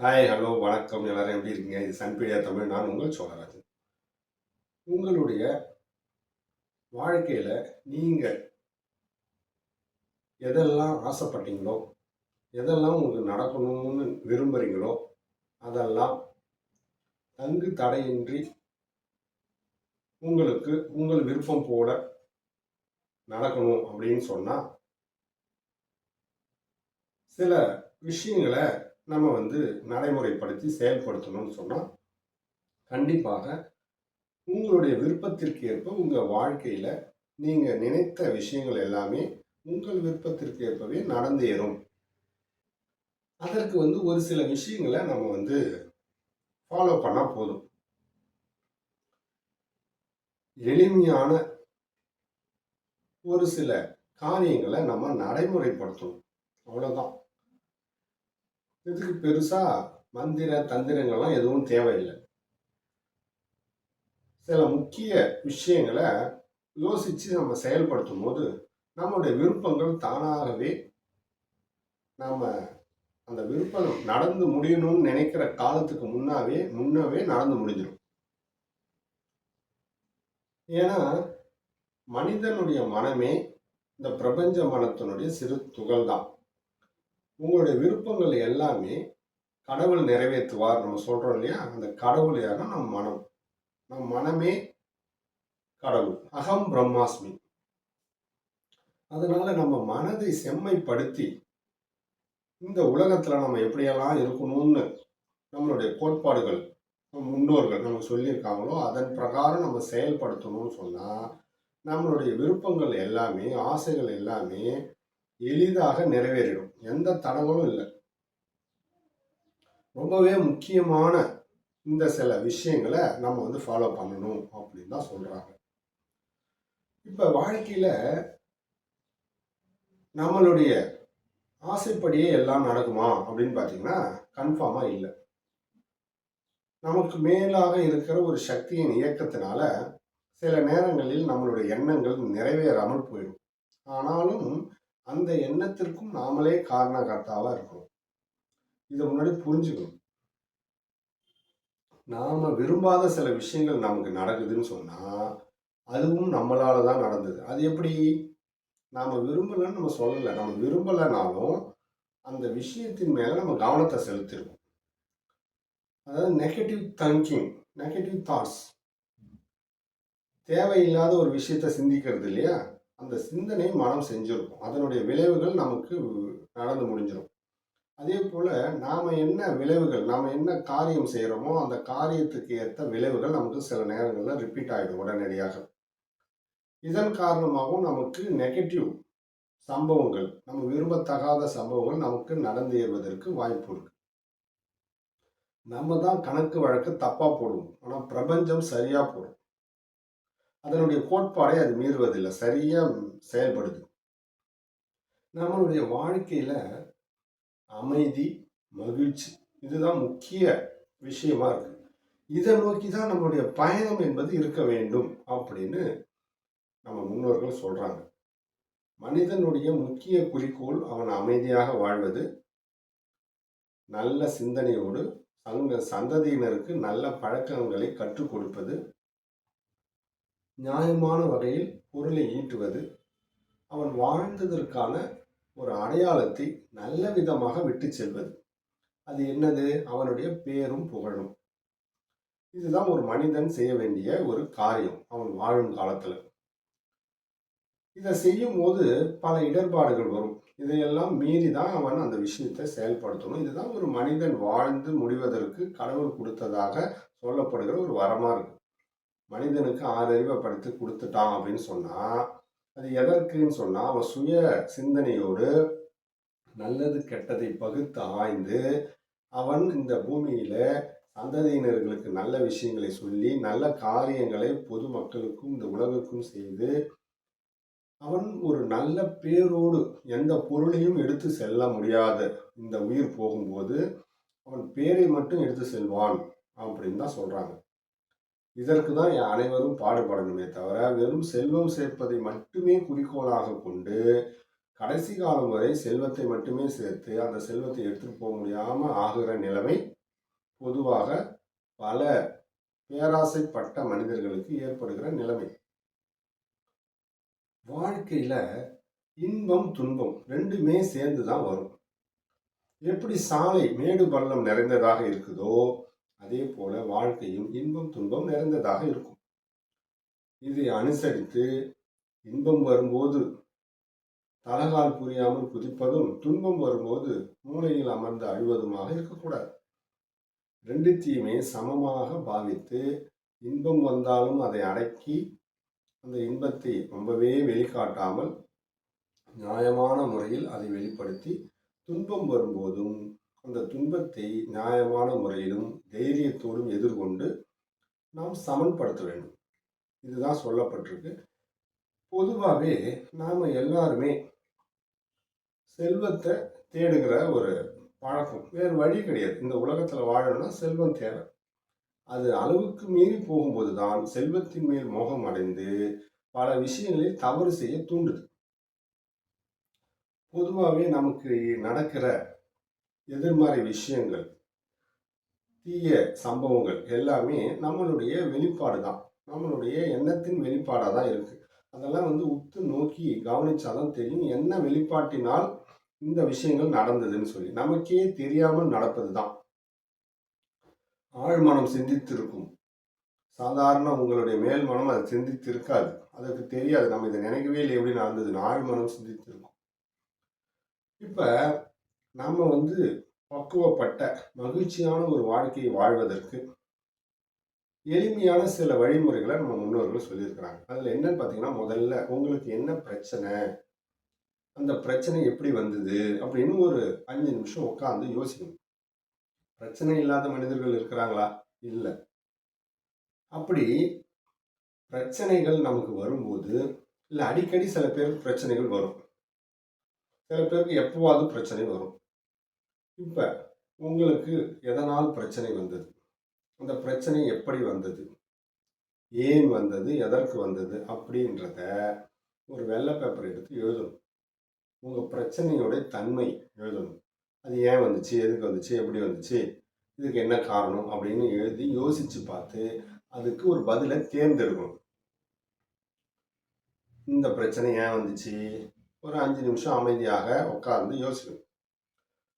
Hi hello வணக்கம். எல்லாரும் எப்படி இருக்கீங்க? இது சன்பீடியா தமிழ். நான் உங்கள் சோழராஜன். உங்களுடைய வாழ்க்கையில் நீங்கள் எதெல்லாம் ஆசைப்பட்டீங்களோ எதெல்லாம் உங்களுக்கு நடக்கணும்னு விரும்புகிறீங்களோ அதெல்லாம் தங்கு தடையின்றி உங்களுக்கு உங்கள் விருப்பம் போல நடக்கணும் அப்படின்னு சொன்னால் சில விஷயங்களை நம்ம வந்து நடைமுறைப்படுத்தி செயல்படுத்தணும்னு சொன்னால் கண்டிப்பாக உங்களுடைய விருப்பத்திற்கு ஏற்ப உங்கள் வாழ்க்கையில் நீங்கள் நினைத்த விஷயங்கள் எல்லாமே உங்கள் விருப்பத்திற்கு ஏற்பவே நடந்தேறும். அதற்கு வந்து ஒரு சில விஷயங்களை நம்ம வந்து ஃபாலோ பண்ணால் போதும். எளிமையான ஒரு சில காரியங்களை நம்ம நடைமுறைப்படுத்தணும். அவ்வளோதான் இதுக்கு பெருசாக மந்திர தந்திரங்கள்லாம் எதுவும் தேவையில்லை. சில முக்கிய விஷயங்களை யோசித்து நம்ம செயல்படுத்தும் போது நம்முடைய விருப்பங்கள் தானாகவே நாம் அந்த விருப்பம் நடந்து முடியணும்னு நினைக்கிற காலத்துக்கு முன்னாவே முன்னவே நடந்து முடிஞ்சிடும். ஏன்னா மனிதனுடைய மனமே இந்த பிரபஞ்ச மனத்தினுடைய சிறு துகள் தான் உங்களுடைய விருப்பங்கள் எல்லாமே கடவுள் நிறைவேற்றுவார் நம்ம சொல்கிறோம் இல்லையா? அந்த கடவுள் யாருன்னா நம் மனம். நம் மனமே கடவுள். அகம் பிரம்மாஸ்மி. அதனால நம்ம மனதை செம்மைப்படுத்தி இந்த உலகத்தில் நம்ம எப்படியெல்லாம் இருக்கணும்னு நம்மளுடைய கோட்பாடுகள் முன்னோர்கள் நம்ம சொல்லியிருக்காங்களோ அதன் பிரகாரம் நம்ம செயல்படுத்தணும்னு சொன்னால் நம்மளுடைய விருப்பங்கள் எல்லாமே ஆசைகள் எல்லாமே எளிதாக நிறைவேறிடும். எந்த தடங்களும் இல்லை. ரொம்பவே முக்கியமான இந்த சில விஷயங்களை நம்ம வந்து ஃபாலோ பண்ணணும் அப்படின்னு தான் சொல்றாங்க. இப்ப வாழ்க்கையில நம்மளுடைய ஆசைப்படியே எல்லாம் நடக்குமா அப்படின்னு பார்த்தீங்கன்னா கன்ஃபார்மாக இல்லை. நமக்கு மேலாக இருக்கிற ஒரு சக்தியின் இயக்கத்தினால சில நேரங்களில் நம்மளுடைய எண்ணங்கள் நிறைவேறாமல் போயிடும். ஆனாலும் அந்த எண்ணத்திற்கும் நாமளே காரணகர்த்தாவா இருக்கணும். இதை முன்னாடி புரிஞ்சுக்கணும். நாம விரும்பாத சில விஷயங்கள் நமக்கு நடக்குதுன்னு சொன்னா அதுவும் நம்மளால தான் நடந்தது. அது எப்படி? நாம விரும்பலன்னு நம்ம சொல்லலை. நம்ம விரும்பலைனாலும் அந்த விஷயத்தின் மேல நம்ம கவனத்தை செலுத்திருக்கோம். அதாவது நெகட்டிவ் திங்கிங் நெகட்டிவ் தாட்ஸ் தேவையில்லாத ஒரு விஷயத்த சிந்திக்கிறது இல்லையா? அந்த சிந்தனை மனம் செஞ்சிருக்கும். அதனுடைய விளைவுகள் நமக்கு நடந்து முடிஞ்சிடும் அதே போல் நாம் என்ன விளைவுகள் நாம் என்ன காரியம் செய்கிறோமோ அந்த காரியத்துக்கு ஏற்ற விளைவுகள் நமக்கு சில நேரங்களில் ரிப்பீட் ஆகிடும் உடனடியாக. இதன் காரணமாகவும் நமக்கு நெகட்டிவ் சம்பவங்கள் நம்ம விரும்பத்தகாத சம்பவங்கள் நமக்கு நடந்தேறுவதற்கு வாய்ப்பு இருக்கு. நம்ம தான் கணக்கு வழக்கு தப்பாக போடுவோம். ஆனால் பிரபஞ்சம் சரியாக போடும். அதனுடைய கோட்பாடை அது மீறுவதில்லை. சரியாக செயல்படுது. நம்மளுடைய வாழ்க்கையில் அமைதி மகிழ்ச்சி இதுதான் முக்கிய விஷயமா இருக்கு. இதை நோக்கி தான் நம்மளுடைய பயணம் என்பது இருக்க வேண்டும் அப்படின்னு நம்ம முன்னோர்கள் சொல்றாங்க. மனிதனுடைய முக்கிய குறிக்கோள் அவன் அமைதியாக வாழ்வது. நல்ல சிந்தனையோடு சங்க சந்ததியினருக்கு நல்ல பழக்கங்களை கற்றுக் கொடுப்பது. நியாயமான வகையில் பொருளை ஈட்டுவது அவன் வாழ்ந்ததற்கான ஒரு அடையாளத்தை நல்ல விதமாக விட்டு செல்வது அது என்னது? அவனுடைய பேரும் புகழும். இதுதான் ஒரு மனிதன் செய்ய வேண்டிய ஒரு காரியம் அவன் வாழும் காலத்தில். இதை செய்யும் போது பல இடர்பாடுகள் வரும். இதையெல்லாம் மீறி தான் அவன் அந்த விஷயத்தை செயல்படுத்தணும். இதுதான் ஒரு மனிதன் வாழ்ந்து முடிவதற்கு கடவுள் கொடுத்ததாக சொல்லப்படுகிற ஒரு வரமாக இருக்கு. மனிதனுக்கு ஆறு அறிவை கொடுத்துட்டான் அப்படின்னு சொன்னால் அது எதற்குன்னு சொன்னால் அவன் சுய சிந்தனையோடு நல்லது கெட்டதை பகுத்து ஆய்ந்து அவன் இந்த பூமியில் சந்ததியினர்களுக்கு நல்ல விஷயங்களை சொல்லி நல்ல காரியங்களை பொதுமக்களுக்கும் இந்த உலகுக்கும் செய்து அவன் ஒரு நல்ல பேரோடு எந்த பொருளையும் எடுத்து செல்ல முடியாத. இந்த உயிர் போகும்போது அவன் பேரை மட்டும் எடுத்து செல்வான் அப்படின்னு தான் சொல்கிறாங்க இதற்கு தான் அனைவரும் பாடுபடணுமே தவிர வெறும் செல்வம் சேர்ப்பதை மட்டுமே குறிக்கோளாக கொண்டு கடைசி காலம் வரை செல்வத்தை மட்டுமே சேர்த்து அந்த செல்வத்தை எடுத்துகிட்டு போக முடியாம ஆகிற நிலைமை பொதுவாக பல பேராசைப்பட்ட மனிதர்களுக்கு ஏற்படுகிற நிலைமை. வாழ்க்கையில் இன்பம் துன்பம் ரெண்டுமே சேர்ந்து தான் வரும். எப்படி சாலை மேடு பள்ளம் நிறைந்ததாக இருக்குதோ அதே போல வாழ்க்கையும் இன்பம் துன்பம் நிறைந்ததாக இருக்கும். இதை அனுசரித்து இன்பம் வரும்போது தலகால் புரியாமல் குதிப்பதும் துன்பம் வரும்போது மூளையில் அமர்ந்து அழுவதுமாக இருக்கக்கூடாது. ரெண்டுத்தையுமே சமமாக பாவித்து இன்பம் வந்தாலும் அதை அடக்கி அந்த இன்பத்தை ரொம்பவே வெளிக்காட்டாமல் நியாயமான முறையில் அதை வெளிப்படுத்தி துன்பம் வரும்போதும் அந்த துன்பத்தை நியாயமான முறையிலும் தைரியத்தோடும் எதிர்கொண்டு நாம் சமன்படுத்த வேண்டும். இதுதான் சொல்லப்பட்டிருக்கு. பொதுவாகவே நாம் எல்லாருமே செல்வத்தை தேடுகிற ஒரு பழக்கம். வேறு வழி கிடையாது. இந்த உலகத்தில் வாழணும்னா செல்வம் தேவை. அது அளவுக்கு மீறி போகும்போது தான் செல்வத்தின் மேல் மோகம் அடைந்து பல விஷயங்களில் தவறு செய்ய தூண்டுது. பொதுவாகவே நமக்கு நடக்கிற எதிர்மறை விஷயங்கள் தீய சம்பவங்கள் எல்லாமே நம்மளுடைய வெளிப்பாடு தான். நம்மளுடைய எண்ணத்தின் வெளிப்பாடாக தான் இருக்குது அதெல்லாம் வந்து உத்து நோக்கி கவனிச்சாதான் தெரியும். என்ன வெளிப்பாட்டினால் இந்த விஷயங்கள் நடந்ததுன்னு சொல்லி. நமக்கே தெரியாமல் நடப்பது தான். ஆழ்மனம் சிந்தித்திருக்கும். சாதாரண உங்களுடைய மேல் மனம் அதை சிந்தித்து இருக்காது அதற்கு தெரியாது. நம்ம இதை நினைக்கவே இல்லை. எப்படி நடந்ததுன்னு. ஆழ்மனம் சிந்தித்திருக்கும். இப்போ நாம் வந்து பக்குவப்பட்ட மகிழ்ச்சியான ஒரு வாழ்க்கையை வாழ்வதற்கு எளிமையான சில வழிமுறைகளை நம்ம முன்னோர்கள் சொல்லியிருக்கிறாங்க. அதில் என்னன்னு பார்த்தீங்கன்னா முதல்ல உங்களுக்கு என்ன பிரச்சனை? அந்த பிரச்சனை எப்படி வந்தது? அப்படின்னு ஒரு அஞ்சு நிமிஷம் உட்காந்து யோசிக்கணும். பிரச்சனை இல்லாத மனிதர்கள் இருக்கிறாங்களா? இல்லை. அப்படி பிரச்சனைகள் நமக்கு வரும்போது இல்லை அடிக்கடி சில பேருக்கு பிரச்சனைகள் வரும். சில பேருக்கு எப்போவாவது பிரச்சனை வரும். இப்போ உங்களுக்கு எதனால் பிரச்சனை வந்தது? அந்த பிரச்சனை எப்படி வந்தது? ஏன் வந்தது? எதற்கு வந்தது? அப்படின்றத ஒரு வெள்ளை பேப்பர் எடுத்து எழுதணும். உங்கள் பிரச்சனையோடைய தன்மை எழுதணும். அது ஏன் வந்துச்சு? எதுக்கு வந்துச்சு? எப்படி வந்துச்சு? இதுக்கு என்ன காரணம்? அப்படின்னு எழுதி யோசித்து பார்த்து அதுக்கு ஒரு பதிலை தேர்ந்தெடுக்கணும். இந்த பிரச்சனை ஏன் வந்துச்சு? ஒரு அஞ்சு நிமிஷம் அமைதியாக உட்கார்ந்து யோசிக்கணும்.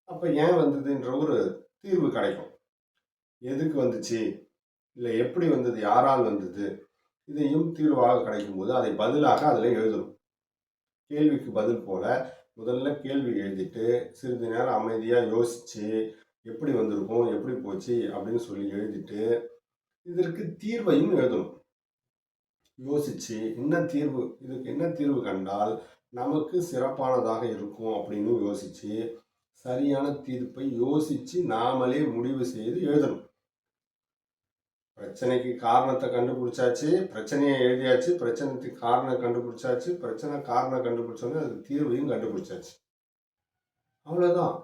அப்போ ஏன் வந்ததுன்ற ஒரு தீர்வு கிடைக்கும். எதுக்கு வந்துச்சு? இல்லை எப்படி வந்தது? யாரால் வந்தது? இதையும் தீர்வாக கிடைக்கும்போது அதை பதிலாக அதில் எழுதணும். கேள்விக்கு பதில் போல முதல்ல கேள்வி எழுதிட்டு சிறிது நேரம் அமைதியாக யோசித்து எப்படி வந்திருக்கும்? எப்படி போச்சு? அப்படின்னு சொல்லி எழுதிட்டு இதற்கு தீர்வையும் எழுதணும். யோசித்து என்ன தீர்வு? இதுக்கு என்ன தீர்வு கண்டால் நமக்கு சிறப்பானதாக இருக்கும் அப்படின்னு யோசித்து சரியான தீர்ப்பை யோசித்து நாமளே முடிவு செய்து எழுதணும். பிரச்சனைக்கு காரணத்தை கண்டுபிடிச்சாச்சு பிரச்சனையை எழுதியாச்சு பிரச்சனைக்கு காரணம் கண்டுபிடிச்சாச்சு பிரச்சனை காரணம் கண்டுபிடிச்சோன்னே அதுக்கு தீர்வையும் கண்டுபிடிச்சாச்சு. அவ்வளோதான்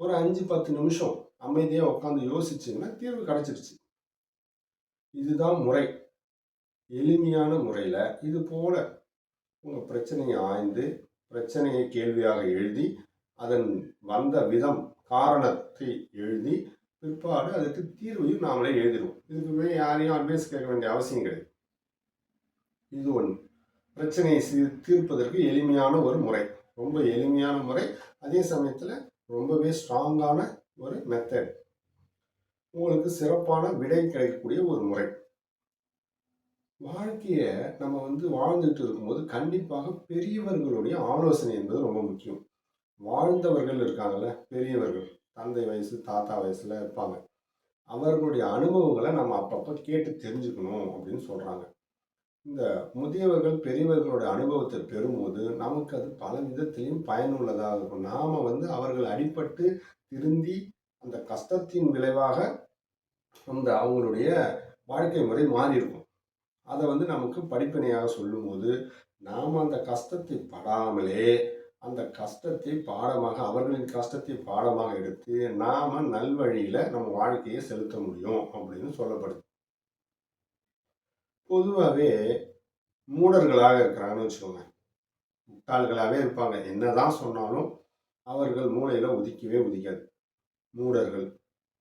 ஒரு அஞ்சு பத்து நிமிஷம் அமைதியாக உட்காந்து யோசிச்சிங்கன்னா தீர்வு கிடச்சிருச்சு. இதுதான் முறை. எளிமையான முறையில் இது போல உங்கள் பிரச்சனையை ஆய்ந்து பிரச்சனையை கேள்வியாக எழுதி அதன் வந்த விதம் காரணத்தை எழுதி பிற்பாடு அதுக்கு தீர்வையும் நாமளே எழுதிடுவோம். இதுக்கு யாரையும் அட்வைஸ் கேட்க வேண்டிய அவசியம் கிடையாது. இது ஒன்று பிரச்சனையை தீர்ப்பதற்கு எளிமையான ஒரு முறை. ரொம்ப எளிமையான முறை. அதே சமயத்தில் ரொம்பவே ஸ்ட்ராங்கான ஒரு மெத்தட் உங்களுக்கு சிறப்பான விடை கிடைக்கக்கூடிய ஒரு முறை. வாழ்க்கையை நம்ம வந்து வாழ்ந்துட்டு இருக்கும்போது கண்டிப்பாக பெரியவர்களுடைய ஆலோசனை என்பது ரொம்ப முக்கியம். வாழ்ந்தவர்கள் இருக்காங்கல்ல பெரியவர்கள் தந்தை வயசு தாத்தா வயசில் இருப்பாங்க. அவர்களுடைய அனுபவங்களை நம்ம அப்பப்போ கேட்டு தெரிஞ்சுக்கணும் அப்படின்னு சொல்கிறாங்க இந்த முதியவர்கள் பெரியவர்களுடைய அனுபவத்தை பெறும்போது நமக்கு அது பல விதத்திலையும் பயனுள்ளதாக இருக்கும். நாம் வந்து அவர்கள் அடிப்பட்டு திருந்தி அந்த கஷ்டத்தின் விளைவாக அந்த அவங்களுடைய வாழ்க்கை முறை மாறி இருக்கும் அதை வந்து நமக்கு படிப்பனையாக சொல்லும்போது நாம் அந்த கஷ்டத்தை படாமலே அந்த கஷ்டத்தை பாடமாக அவர்களின் கஷ்டத்தை பாடமாக எடுத்து நாம நல்வழியில நம்ம வாழ்க்கையை செலுத்த முடியும் அப்படின்னு சொல்லப்படுது. பொதுவாகவே மூடர்களாக இருக்கிறாங்கன்னு வச்சுக்கோங்க. முட்டாள்களாகவே இருப்பாங்க. என்னதான் சொன்னாலும் அவர்கள் மூளையில் ஒதுக்கவே ஒதுக்காது மூடர்கள்.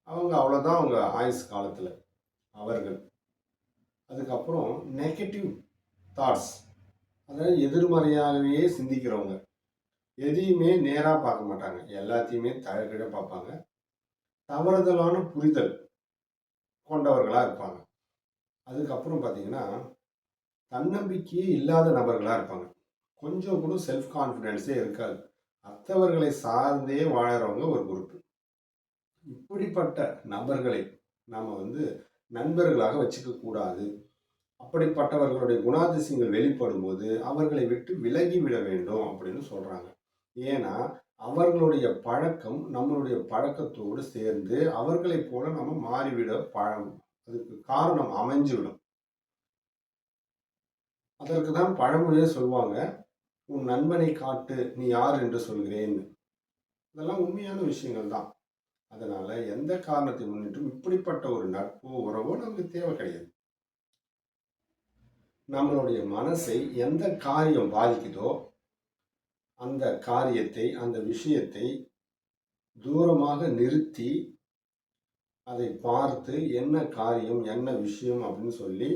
அவங்க அவ்வளோதான் அவங்க ஆயுஸ் காலத்தில். அவர்கள். அதுக்கப்புறம் நெகட்டிவ் தாட்ஸ் அதாவது எதிர்மறையாகவே சிந்திக்கிறவங்க. எதையுமே நேராக பார்க்க மாட்டாங்க. எல்லாத்தையுமே தழக்கிட பார்ப்பாங்க. தவறுதலான புரிதல் கொண்டவர்களாக இருப்பாங்க. அதுக்கப்புறம் பார்த்தீங்கன்னா தன்னம்பிக்கையே இல்லாத நபர்களாக இருப்பாங்க. கொஞ்சம் கூட செல்ஃப் கான்ஃபிடென்ஸே இருக்காது. மற்றவர்களை சார்ந்தே வாழறவங்க ஒரு குரூப் இப்படிப்பட்ட நபர்களை நாம் வந்து நண்பர்களாக வச்சுக்க கூடாது. அப்படிப்பட்டவர்களுடைய குணாதிசயங்கள் வெளிப்படும் போது அவர்களை விட்டு விலகி விட வேண்டும் அப்படின்னு சொல்கிறாங்க ஏன்னா அவர்களுடைய பழக்கம் நம்மளுடைய பழக்கத்தோடு சேர்ந்து அவர்களைப் போல நம்ம மாறிவிட பழம் அதுக்கு காரணம் அமைஞ்சுவிடும். அதற்கு தான் பழமொழியே சொல்லுவாங்க உன் நண்பனை காட்டு நீ யார் என்று சொல்கிறேன். இதெல்லாம் உண்மையான விஷயங்கள் தான். அதனால எந்த காரணத்தை முன்னிட்டும் இப்படிப்பட்ட ஒரு நட்போ உறவோ நமக்கு தேவை கிடையாது. நம்மளுடைய மனசை எந்த காரியம் பாதிக்குதோ அந்த காரியத்தை அந்த விஷயத்தை தூரமாக நிறுத்தி அதை பார்த்து என்ன காரியம் என்ன விஷயம் அப்படின்னு சொல்லி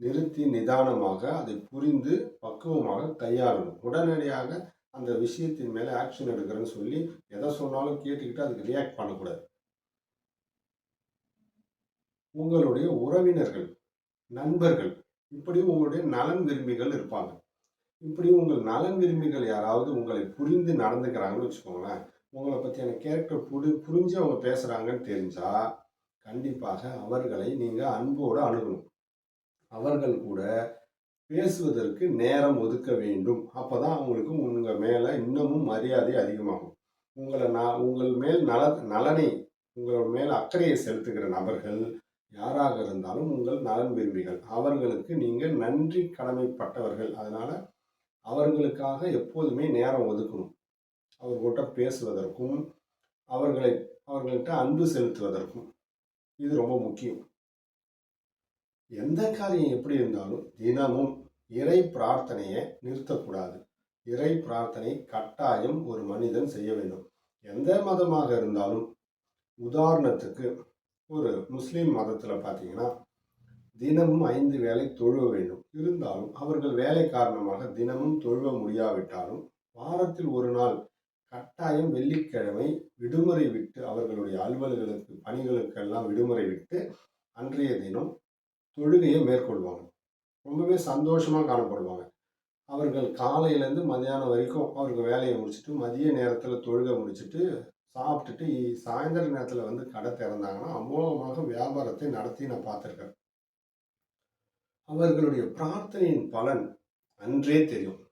நிறுத்தி நிதானமாக அதை புரிந்து பக்குவமாக கையாளணும். உடனடியாக அந்த விஷயத்தின் மேலே ஆக்ஷன் எடுக்கிறேன்னு சொல்லி எதை சொன்னாலும் கேட்டுக்கிட்டு அதுக்கு ரியாக்ட் பண்ணக்கூடாது. உங்களுடைய உறவினர்கள் நண்பர்கள் இப்படி உங்களுடைய நலன் விரும்பிகள் இருப்பாங்க. இப்படி உங்கள் நலன் விரும்பிகள் யாராவது உங்களை புரிந்து நடந்துக்கிறாங்கன்னு வச்சுக்கோங்களேன் உங்களை பற்றியான கேரக்டர் புரி புரிஞ்சு அவங்க பேசுகிறாங்கன்னு தெரிஞ்சா கண்டிப்பாக அவர்களை நீங்கள் அன்போடு அணுகணும். அவர்கள் கூட பேசுவதற்கு நேரம் ஒதுக்க வேண்டும். அப்போ தான் அவங்களுக்கு உங்கள் மேலே இன்னமும் மரியாதை அதிகமாகும். உங்களை நான் உங்கள் மேல் நல நலனை உங்கள் மேல் அக்கறையை செலுத்துகிற நபர்கள் யாராக இருந்தாலும் உங்கள் நலன் விரும்பிகள். அவர்களுக்கு நீங்கள் நன்றி கடமைப்பட்டவர்கள். அதனால் அவர்களுக்காக எப்போதுமே நேரம் ஒதுக்கணும். அவர்கள்ட்ட பேசுவதற்கும் அவர்களை அவர்கள்ட்ட அன்பு செலுத்துவதற்கும் இது ரொம்ப முக்கியம். எந்த காரியம் எப்படி இருந்தாலும் தினமும் இறை பிரார்த்தனையை நிறுத்தக்கூடாது. இறை பிரார்த்தனை கட்டாயம் ஒரு மனிதன் செய்ய வேண்டும். எந்த மதமாக இருந்தாலும் உதாரணத்துக்கு ஒரு முஸ்லீம் மதத்தில் பார்த்தீங்கன்னா தினமும் ஐந்து வேலை தொழுவ வேண்டும். இருந்தாலும் அவர்கள் வேலை காரணமாக தினமும் தொழுவ முடியாவிட்டாலும் வாரத்தில் ஒரு நாள் கட்டாயம் வெள்ளிக்கிழமை விடுமுறை விட்டு அவர்களுடைய அலுவல்களுக்கு பணிகளுக்கெல்லாம் விடுமுறை விட்டு அன்றைய தினம் தொழுகையை மேற்கொள்வாங்க. ரொம்பவே சந்தோஷமாக காணப்படுவாங்க. அவர்கள் காலையிலேருந்து மதியானம் வரைக்கும் அவர்கள் வேலையை முடிச்சுட்டு மதிய நேரத்தில் தொழுகை முடிச்சுட்டு சாப்பிட்டுட்டு சாயந்தர நேரத்தில் வந்து கடை திறந்தாங்கன்னா அமோகமாக வியாபாரத்தை நடத்தி நான் பார்த்துருக்கேன் அவர்களுடைய பிரார்த்தனையின் பலன் அன்றே தெரியும்.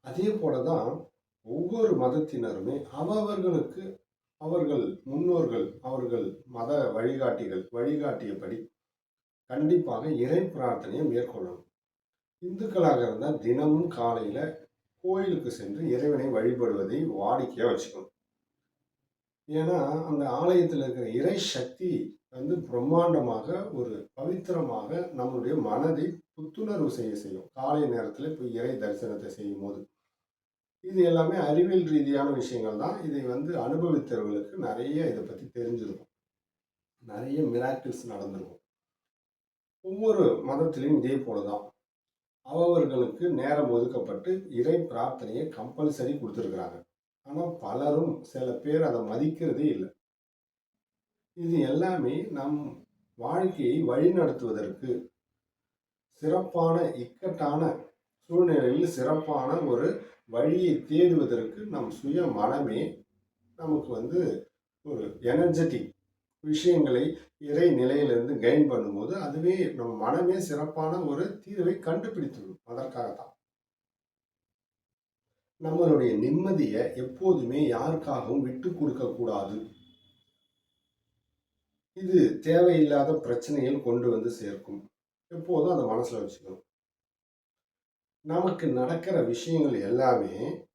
அதே போல தான் ஒவ்வொரு மதத்தினருமே அவர்களுக்கு அவர்கள் முன்னோர்கள் அவர்கள் மத வழிகாட்டிகள் வழிகாட்டியபடி கண்டிப்பாக இறை பிரார்த்தனையை மேற்கொள்ளணும். இந்துக்களாக இருந்தால் தினமும் காலையில் கோயிலுக்கு சென்று இறைவனை வழிபடுவதை வாடிக்கையாக வச்சுக்கணும். ஏன்னா அந்த ஆலயத்தில் இருக்கிற இறை சக்தி வந்து பிரம்மாண்டமாக ஒரு பவித்திரமாக நம்மளுடைய மனதை புத்துணர்வு செய்ய செய்யும். காலை நேரத்தில் போய் இறை தரிசனத்தை செய்யும் போது இது எல்லாமே அறிவியல் ரீதியான விஷயங்கள் தான். இதை வந்து அனுபவித்தவர்களுக்கு நிறைய இதை பற்றி தெரிஞ்சிருக்கும். நிறைய மிராக்கிள்ஸ் நடந்திருக்கும். ஒவ்வொரு மதத்திலையும் இதே போல தான் அவர்களுக்கு நேரம் ஒதுக்கப்பட்டு இறை பிரார்த்தனையை கம்பல்சரி கொடுத்துருக்குறாங்க. ஆனால் பலரும் சில பேர் அதை மதிக்கிறதே இல்லை. இது எல்லாமே நம் வாழ்க்கையை வழிநடத்துவதற்கு சிறப்பான இக்கட்டான சூழ்நிலையில் சிறப்பான ஒரு வழியை தேடுவதற்கு நம் சுய மனமே நமக்கு வந்து ஒரு எனர்ஜெட்டிக் விஷயங்களை இறை நிலையிலிருந்து கெயின் பண்ணும்போது அதுவே நம் மனமே சிறப்பான ஒரு தீர்வை கண்டுபிடித்துவிடும். அதற்காகத்தான். நம்மளுடைய நிம்மதியை எப்போதுமே யாருக்காகவும் விட்டு கொடுக்க கூடாது. இது தேவையில்லாத பிரச்சனைகள் கொண்டு வந்து சேர்க்கும். எப்போதும் அதை மனசில் வச்சுக்கணும். நமக்கு நடக்கிற விஷயங்கள் எல்லாமே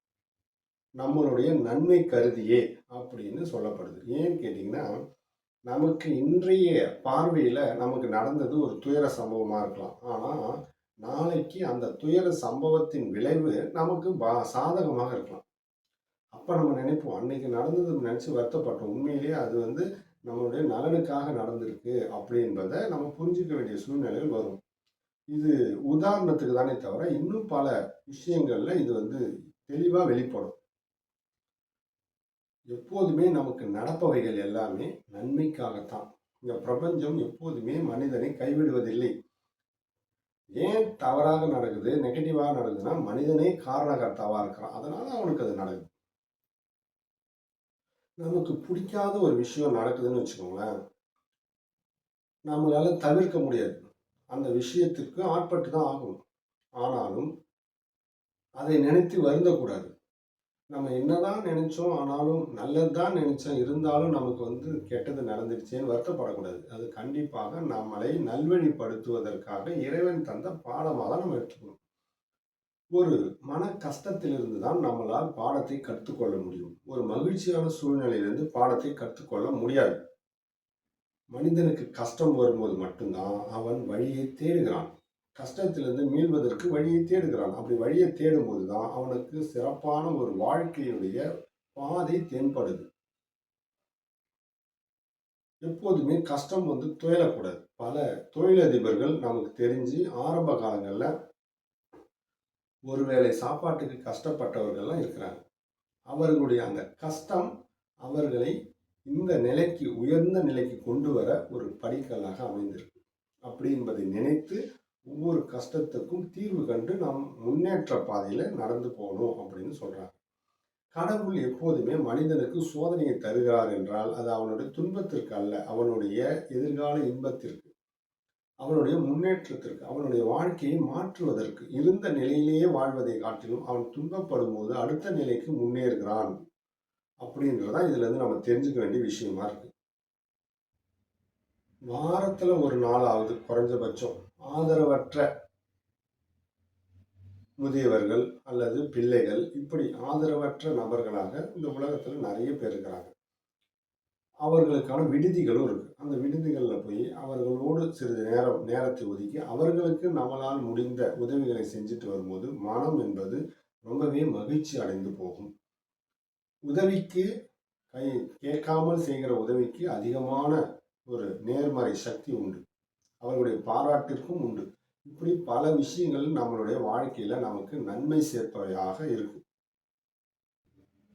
நம்மளுடைய நன்மை கருதியே அப்படின்னு சொல்லப்படுது. ஏன்னு கேட்டிங்கன்னா நமக்கு இன்றைய பார்வையில் நமக்கு நடந்தது ஒரு துயர சம்பவமாக இருக்கலாம். ஆனால் நாளைக்கு அந்த துயர சம்பவத்தின் விளைவு நமக்கு பா- சாதகமாக இருக்கலாம். அப்போ நம்ம நினைப்போம் அன்னைக்கு நடந்தது நினச்சி வருத்தப்பட்டோம். உண்மையிலேயே அது வந்து நம்மளுடைய நலனுக்காக நடந்திருக்கு அப்படின்றத நம்ம புரிஞ்சுக்க வேண்டிய சூழ்நிலைகள் வரும். இது உதாரணத்துக்கு தானே தவிர இன்னும் பல விஷயங்கள்ல இது வந்து தெளிவாக வெளிப்படும். எப்போதுமே நமக்கு நடப்பவைகள் எல்லாமே நன்மைக்காகத்தான். இந்த பிரபஞ்சம் எப்போதுமே மனிதனை கைவிடுவதில்லை. ஏன் தவறாக நடக்குது நெகட்டிவாக நடக்குதுன்னா மனிதனே காரணகர்த்தாவாக இருக்கிறான். அதனால அவனுக்கு அது நடக்குது. நமக்கு பிடிக்காத ஒரு விஷயம் நடக்குதுன்னு வச்சுக்கோங்களேன் நம்மளால தவிர்க்க முடியாது. அந்த விஷயத்திற்கு ஆட்பட்டு தான் ஆகணும். ஆனாலும் அதை நினைத்து வருந்தக்கூடாது. நம்ம என்னதான் நினைச்சோம் ஆனாலும் நல்லதுதான் நினைச்சோம் இருந்தாலும் நமக்கு வந்து கெட்டது நடந்துருச்சேன்னு வருத்தப்படக்கூடாது. அது கண்டிப்பாக நம்மளை நல்வழிப்படுத்துவதற்காக இறைவன் தந்த பாடமாக தான் நம்ம எடுத்துக்கணும். ஒரு மன கஷ்டத்திலிருந்து தான் நம்மளால் பாடத்தை கற்றுக்கொள்ள முடியும். ஒரு மகிழ்ச்சியான சூழ்நிலையிலிருந்து பாடத்தை கற்றுக்கொள்ள முடியாது. மனிதனுக்கு கஷ்டம் வரும்போது மட்டும்தான் அவன் வழியை தேடுகிறான். கஷ்டத்திலிருந்து மீள்வதற்கு வழியை தேடுகிறான். அப்படி வழியை தேடும்போது தான் அவனுக்கு சிறப்பான ஒரு வாழ்க்கையுடைய பாதை தென்படுது. எப்போதுமே கஷ்டம் வந்து துயலக்கூடாது பல தொழிலதிபர்கள் நமக்கு தெரிஞ்சு ஆரம்ப காலங்களில் ஒருவேளை சாப்பாட்டுக்கு கஷ்டப்பட்டவர்கள்லாம் இருக்கிறாங்க. அவர்களுடைய அந்த கஷ்டம் அவர்களை இந்த நிலைக்கு உயர்ந்த நிலைக்கு கொண்டு வர ஒரு படிக்கல்லாக அமைந்திருக்கு. அப்படி என்பதை நினைத்து ஒவ்வொரு கஷ்டத்துக்கும் தீர்வு கண்டு நாம் முன்னேற்ற பாதையில் நடந்து போகணும் அப்படின்னு சொல்கிறாங்க கடவுள் எப்போதுமே மனிதனுக்கு சோதனையை தருகிறார் என்றால் அது அவனுடைய துன்பத்திற்கு அல்ல அவனுடைய எதிர்கால இன்பத்திற்கு. அவனுடைய முன்னேற்றத்திற்கு அவனுடைய வாழ்க்கையை மாற்றுவதற்கு இருந்த நிலையிலேயே வாழ்வதை காட்டிலும் அவன் துன்பப்படும் போது அடுத்த நிலைக்கு முன்னேறுகிறான். அப்படின்றதான் இதுல இருந்து நம்ம தெரிஞ்சுக்க வேண்டிய விஷயமா இருக்கு. வாரத்துல ஒரு நாளாவது குறைஞ்சபட்சம் ஆதரவற்ற முதியவர்கள் அல்லது பிள்ளைகள் இப்படி ஆதரவற்ற நபர்களாக இந்த உலகத்துல நிறைய பேர் இருக்கிறாங்க. அவர்களுக்கான விடுதிகளும் இருக்குது அந்த விடுதிகளில் போய் அவர்களோடு சிறிது நேரம் நேரத்தை ஒதுக்கி அவர்களுக்கு நம்மளால் முடிந்த உதவிகளை செஞ்சுட்டு வரும்போது மனம் என்பது ரொம்பவே மகிழ்ச்சி அடைந்து போகும். உதவிக்கு கை கேட்காமல் செய்கிற உதவிக்கு அதிகமான ஒரு நேர்மறை சக்தி உண்டு. அவர்களுடைய பாராட்டிற்கும் உண்டு. இப்படி பல விஷயங்கள் நம்மளுடைய வாழ்க்கையில் நமக்கு நன்மை சேர்ப்பவையாக இருக்கும்.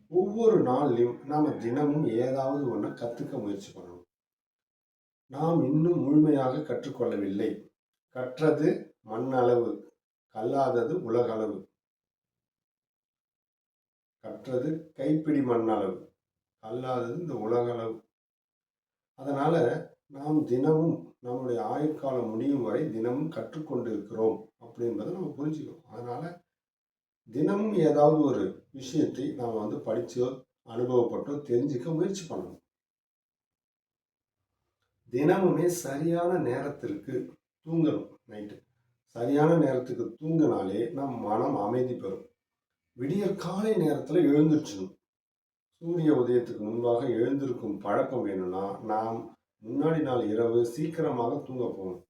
ஒவ்வொரு நாள்லையும் நாம தினமும் ஏதாவது ஒன்று கற்றுக்க முயற்சி பண்ணணும். நாம் இன்னும் முழுமையாக கற்றுக்கொள்ளவில்லை. கற்றது மண்ணளவு கல்லாதது உலகளவு. கற்றது கைப்பிடி மண்ணளவு கல்லாதது இந்த உலகளவு. அதனால நாம் தினமும் நம்முடைய ஆயுட்காலம் முடியும் வரை தினமும் கற்றுக்கொண்டு இருக்கிறோம் அப்படின்றத நம்ம புரிஞ்சுக்கணும். அதனால தினமும் ஏதாவது ஒரு விஷயத்தை நாம் வந்து படித்தோ அனுபவப்பட்டோ தெரிஞ்சுக்க முயற்சி பண்ணணும். தினமுமே சரியான நேரத்திற்கு தூங்கணும் நைட்டு சரியான நேரத்துக்கு தூங்கினாலே நம் மனம் அமைதி பெறும். விடியற் காலை நேரத்தில் எழுந்திருச்சணும் சூரிய உதயத்துக்கு முன்பாக எழுந்திருக்கும் பழக்கம் வேணும்னா நாம் முன்னாடி நாள் இரவு சீக்கிரமாக தூங்க போகணும்.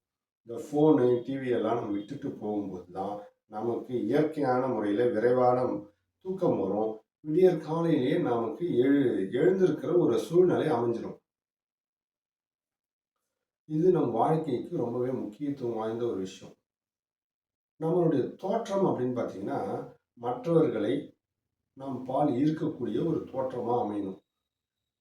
இந்த ஃபோனு டிவி எல்லாம் நம்ம விட்டுட்டு போகும்போது தான் நமக்கு இயற்கையான முறையில் விரைவான தூக்கம் வரும். விடியற் காலையிலேயே நமக்கு எழு எழுந்திருக்கிற ஒரு சூழ்நிலை அமைஞ்சிடும் இது நம் வாழ்க்கைக்கு ரொம்பவே முக்கியத்துவம் வாய்ந்த ஒரு விஷயம். நம்மளுடைய தோற்றம் அப்படின்னு பார்த்தீங்கன்னா மற்றவர்களை நம் பால் ஈர்க்கக்கூடிய ஒரு தோற்றமாக அமையணும்.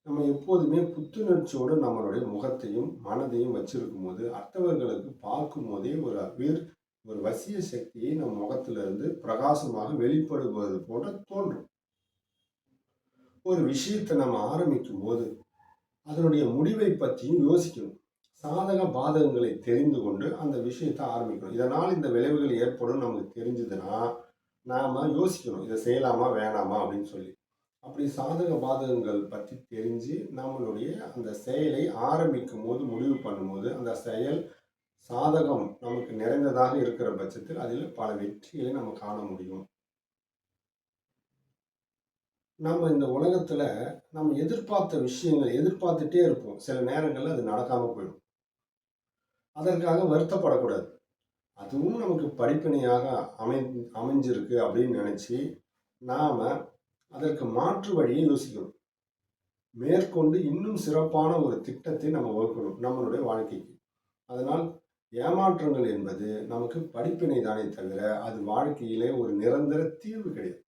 நம்ம எப்போதுமே புத்துணர்ச்சியோடு நம்மளுடைய முகத்தையும் மனதையும் வச்சிருக்கும் போது அடுத்தவர்களுக்கு பார்க்கும் போதே ஒரு வீர் ஒரு வசிய சக்தியை நம் முகத்திலிருந்து பிரகாசமாக வெளிப்படுவது போன்ற தோன்றும். ஒரு விஷயத்தை நம்ம ஆரம்பிக்கும் போது அதனுடைய முடிவை பற்றியும் யோசிக்கணும். சாதக பாதகங்களை தெரிந்து கொண்டு அந்த விஷயத்தை ஆரம்பிக்கணும். இதனால் இந்த விளைவுகள் ஏற்படும் நமக்கு தெரிஞ்சதுன்னா நாம் யோசிக்கணும் இதை செய்யலாமா வேணாமா அப்படின்னு சொல்லி. அப்படி சாதக பாதகங்கள் பற்றி தெரிஞ்சு நம்மளுடைய அந்த செயலை ஆரம்பிக்கும் போது முடிவு பண்ணும்போது அந்த செயல் சாதகம் நமக்கு நிறைந்ததாக இருக்கிற பட்சத்தில் அதில் பல வெற்றிகளை நம்ம காண முடியும். நம்ம இந்த உலகத்தில் நம்ம எதிர்பார்த்த விஷயங்கள் எதிர்பார்த்துட்டே இருப்போம். சில நேரங்களில் அது நடக்காமல் போயிடும். அதற்காக வருத்தப்படக்கூடாது. அதுவும் நமக்கு படிப்பினையாக அமை அமைஞ்சிருக்கு அப்படின்னு நினச்சி நாம் அதற்கு மாற்று வழியை யோசிக்கணும். மேற்கொண்டு இன்னும் சிறப்பான ஒரு திட்டத்தை நம்ம வகுக்கணும் நம்மளுடைய வாழ்க்கைக்கு. அதனால் ஏமாற்றங்கள் என்பது நமக்கு படிப்பினை தானே தவிர அது வாழ்க்கையிலே ஒரு நிரந்தர தீர்வு கிடையாது.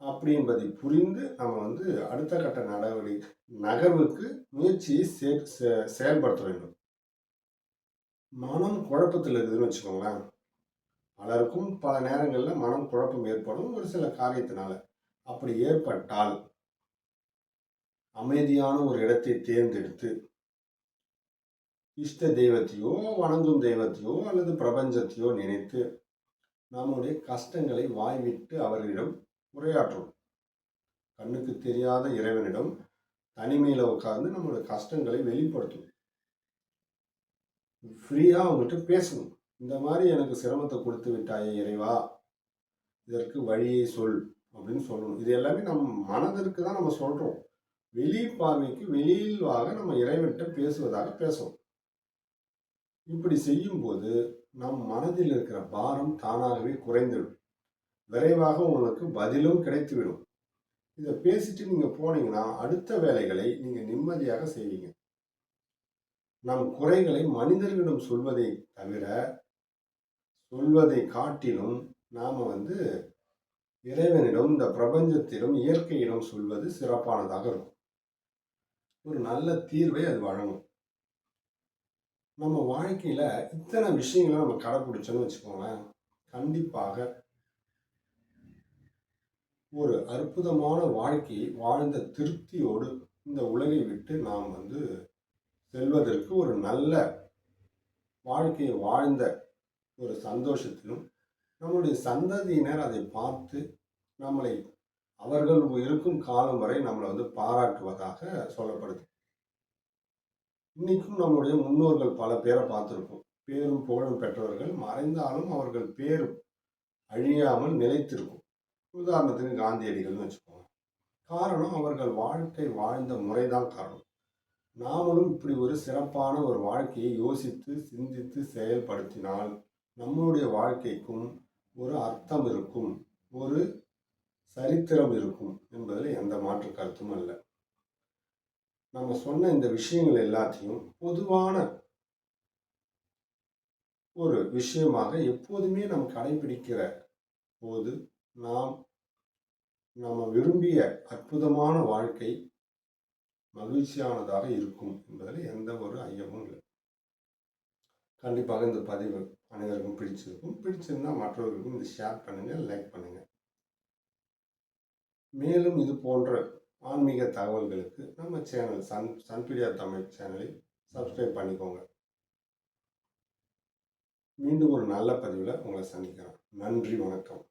அப்படி என்பதை புரிந்து நம்ம வந்து அடுத்த கட்ட நடவடிக்கை நகர்வுக்கு முயற்சியை செயல்படுத்த வேண்டும். மனம் குழப்பத்தில் இருக்குதுன்னு வச்சுக்கோங்களேன். பலருக்கும் பல நேரங்களில் மனம் குழப்பம் ஏற்படும் ஒரு சில காரியத்தினால. அப்படி ஏற்பட்டால் அமைதியான ஒரு இடத்தை தேர்ந்தெடுத்து இஷ்ட தெய்வத்தையோ வணங்கும் தெய்வத்தையோ அல்லது பிரபஞ்சத்தையோ நினைத்து நம்முடைய கஷ்டங்களை வாய்விட்டு அவர்களிடம் உரையாற்றும் கண்ணுக்கு தெரியாத இறைவனிடம் தனிமையில் உட்கார்ந்து நம்மளோட கஷ்டங்களை வெளிப்படுத்தும் ஃப்ரீயாக அவங்ககிட்ட பேசணும் இந்த மாதிரி எனக்கு சிரமத்தை கொடுத்து விட்டாயே இறைவா இதற்கு வழியை சொல் அப்படின்னு சொல்லணும். இது எல்லாமே நம்ம மனதிற்கு தான் நம்ம சொல்கிறோம் வெளி பார்வைக்கு வெளியில்வாக நம்ம இறைவன்கிட்ட பேசுவதாக பேசுவோம். இப்படி செய்யும்போது நம் மனதில் இருக்கிற பாரம் தானாகவே குறைந்துவிடும். விரைவாக உங்களுக்கு பதிலும் கிடைத்துவிடும். இதை பேசிட்டு நீங்கள் போனீங்கன்னா அடுத்த வேலைகளை நீங்கள் நிம்மதியாக செய்வீங்க. நம் குறைகளை மனிதர்களிடம் சொல்வதை தவிர சொல்வதை காட்டிலும் நாம் வந்து இறைவனிடம் இந்த பிரபஞ்சத்திலும் இயற்கையிடம் சொல்வது சிறப்பானதாக இருக்கும். ஒரு நல்ல தீர்வை அது வழங்கும். நம்ம வாழ்க்கையில் இத்தனை விஷயங்களை நம்ம கடைப்பிடிச்சோன்னு வச்சுக்கோங்களேன் கண்டிப்பாக ஒரு அற்புதமான வாழ்க்கையை வாழ்ந்த திருப்தியோடு இந்த உலகை விட்டு நாம் வந்து செல்வதற்கு ஒரு நல்ல வாழ்க்கையை வாழ்ந்த ஒரு சந்தோஷத்திலும் நம்முடைய சந்ததியினர் அதை பார்த்து நம்மளை அவர்கள் இருக்கும் காலம் வரை நம்மளை வந்து பாராட்டுவதாக சொல்லப்படுது. இன்னைக்கும் நம்முடைய முன்னோர்கள் பல பேரை பார்த்துருக்கோம் பேரும் புகழும் பெற்றவர்கள் மறைந்தாலும் அவர்கள் பேரும் அழியாமல் நிலைத்திருக்கும். உதாரணத்துக்கு காந்தியடிகள்னு வச்சுக்கோங்க. காரணம் அவர்கள் வாழ்க்கை வாழ்ந்த முறைதான் காரணம். நாமளும் இப்படி ஒரு சிறப்பான ஒரு வாழ்க்கையை யோசித்து சிந்தித்து செயல்படுத்தினால் நம்மளுடைய வாழ்க்கைக்கும் ஒரு அர்த்தம் இருக்கும் ஒரு சரித்திரம் இருக்கும் என்பதில் எந்த மாற்று கருத்தும் அல்ல. நம்ம சொன்ன இந்த விஷயங்கள் எல்லாத்தையும் பொதுவான ஒரு விஷயமாக எப்போதுமே நம்ம கடைபிடிக்கிற போது நாம் நம்ம விரும்பிய அற்புதமான வாழ்க்கை மகிழ்ச்சியானதாக இருக்கும் என்பதில் எந்த ஒரு ஐயமும் இல்லை. கண்டிப்பாக இந்த பதிவு அனைவருக்கும் பிடிச்சிருக்கும். பிடிச்சிருந்தால் மற்றவர்களுக்கும் இதை ஷேர் பண்ணுங்கள் லைக் பண்ணுங்கள் மேலும் இது போன்ற ஆன்மீக தகவல்களுக்கு நம்ம சேனல் சன் சன்பீடியா தமிழ் சேனலை சப்ஸ்கிரைப் பண்ணிக்கோங்க. மீண்டும் ஒரு நல்ல பதிவில் உங்களை சந்திக்கிறேன் நன்றி வணக்கம்.